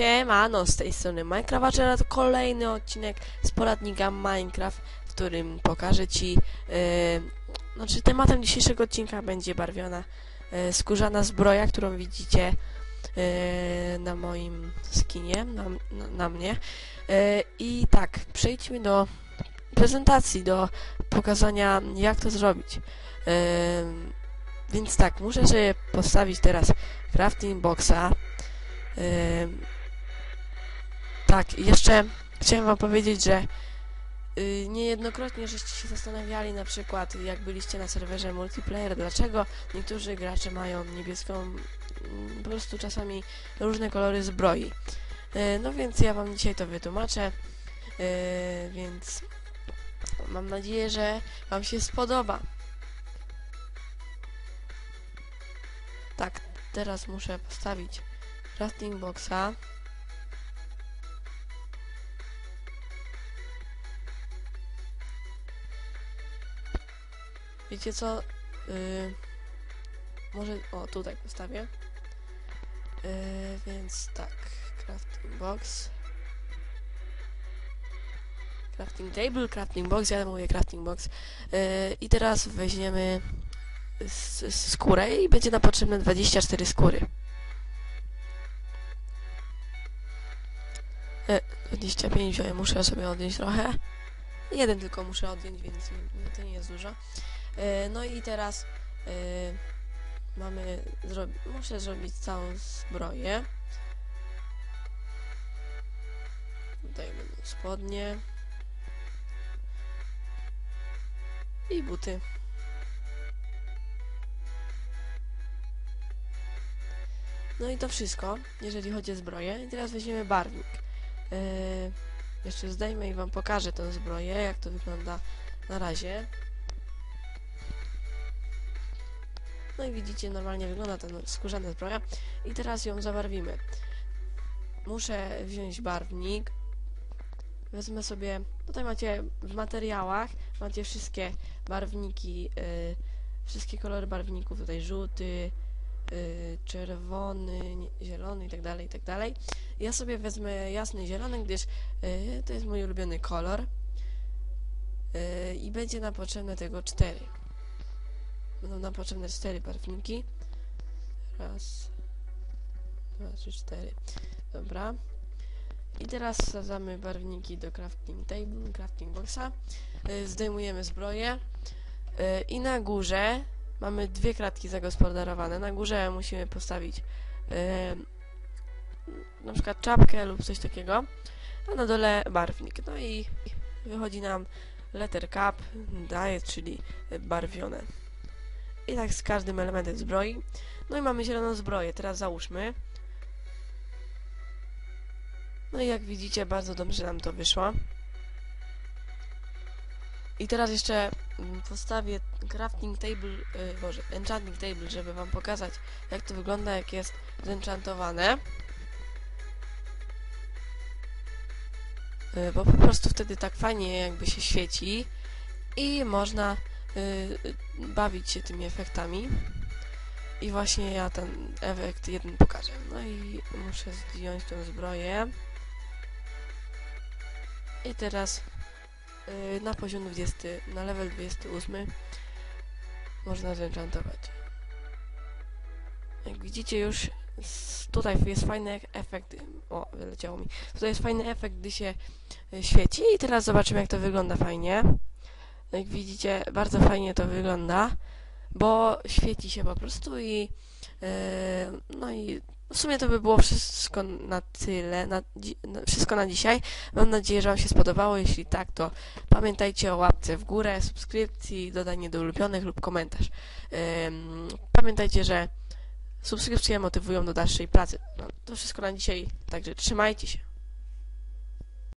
Siemano, z tej strony Minecraft, a to kolejny odcinek z poradnika Minecraft, w którym pokażę Ci, yy, znaczy tematem dzisiejszego odcinka będzie barwiona yy, skórzana zbroja, którą widzicie yy, na moim skinie, na, na, na mnie. Yy, I tak, przejdźmy do prezentacji, do pokazania jak to zrobić. Yy, więc tak, muszę sobie postawić teraz crafting boxa. Yy, tak, jeszcze chciałem wam powiedzieć, że yy, niejednokrotnie żeście się zastanawiali na przykład, jak byliście na serwerze multiplayer, dlaczego niektórzy gracze mają niebieską, mm, po prostu czasami różne kolory zbroi. Yy, no więc ja wam dzisiaj to wytłumaczę, yy, więc mam nadzieję, że wam się spodoba. Tak, teraz muszę postawić crafting boxa. Wiecie co? Yy, może... O, tutaj postawię. Yy, więc tak, crafting box. Crafting table, crafting box, ja mówię crafting box. Yy, I teraz weźmiemy skórę i będzie nam potrzebne 24 skóry. E, 25 wziąłem, muszę sobie odjąć trochę. Jeden tylko muszę odjąć, więc to nie jest dużo. E, no i teraz e, mamy muszę zrobić całą zbroję. Tutaj będą spodnie. I buty. No i to wszystko, jeżeli chodzi o zbroję. I teraz weźmiemy barwnik. Yy, jeszcze zdejmę i wam pokażę tę zbroję, jak to wygląda na razie. No i widzicie, normalnie wygląda ta skórzana zbroja. I teraz ją zabarwimy. Muszę wziąć barwnik. Wezmę sobie, tutaj macie w materiałach, macie wszystkie barwniki, yy, wszystkie kolory barwników, tutaj żółty, y, czerwony, nie- zielony i tak dalej, i tak. Ja sobie wezmę jasny zielony, gdyż y, to jest mój ulubiony kolor y, i będzie nam potrzebne tego cztery. Będą nam potrzebne cztery barwniki. Raz, dwa, trzy, cztery. Dobra. I teraz wsadzamy barwniki do crafting table, crafting boxa. Y, zdejmujemy zbroję. Y, I na górze mamy dwie kratki zagospodarowane. Na górze musimy postawić e, na przykład czapkę lub coś takiego, a na dole barwnik. No i wychodzi nam letter cap, daje, czyli barwione. I tak z każdym elementem zbroi. No i mamy zieloną zbroję. Teraz załóżmy. No i jak widzicie, bardzo dobrze nam to wyszło. I teraz jeszcze mm, postawię crafting table, y, boże, enchanting table, żeby wam pokazać jak to wygląda, jak jest zenchantowane. Y, bo po prostu wtedy tak fajnie jakby się świeci i można bawić się tymi efektami. I właśnie ja ten efekt jeden pokażę. No i muszę zdjąć tą zbroję. I teraz y, na poziom 20, na level 28 można zenchantować. Jak widzicie już tutaj jest fajny efekt, o wyleciało mi, tutaj jest fajny efekt, gdy się y, świeci i teraz zobaczymy jak to wygląda fajnie. Jak widzicie bardzo fajnie to wygląda, bo świeci się po prostu i y, no i w sumie to by było wszystko na tyle, na, na, wszystko na dzisiaj. Mam nadzieję, że Wam się spodobało. Jeśli tak, to pamiętajcie o łapce w górę, subskrypcji, dodanie do ulubionych lub komentarz. Ym, pamiętajcie, że subskrypcje motywują do dalszej pracy. No, to wszystko na dzisiaj, także trzymajcie się.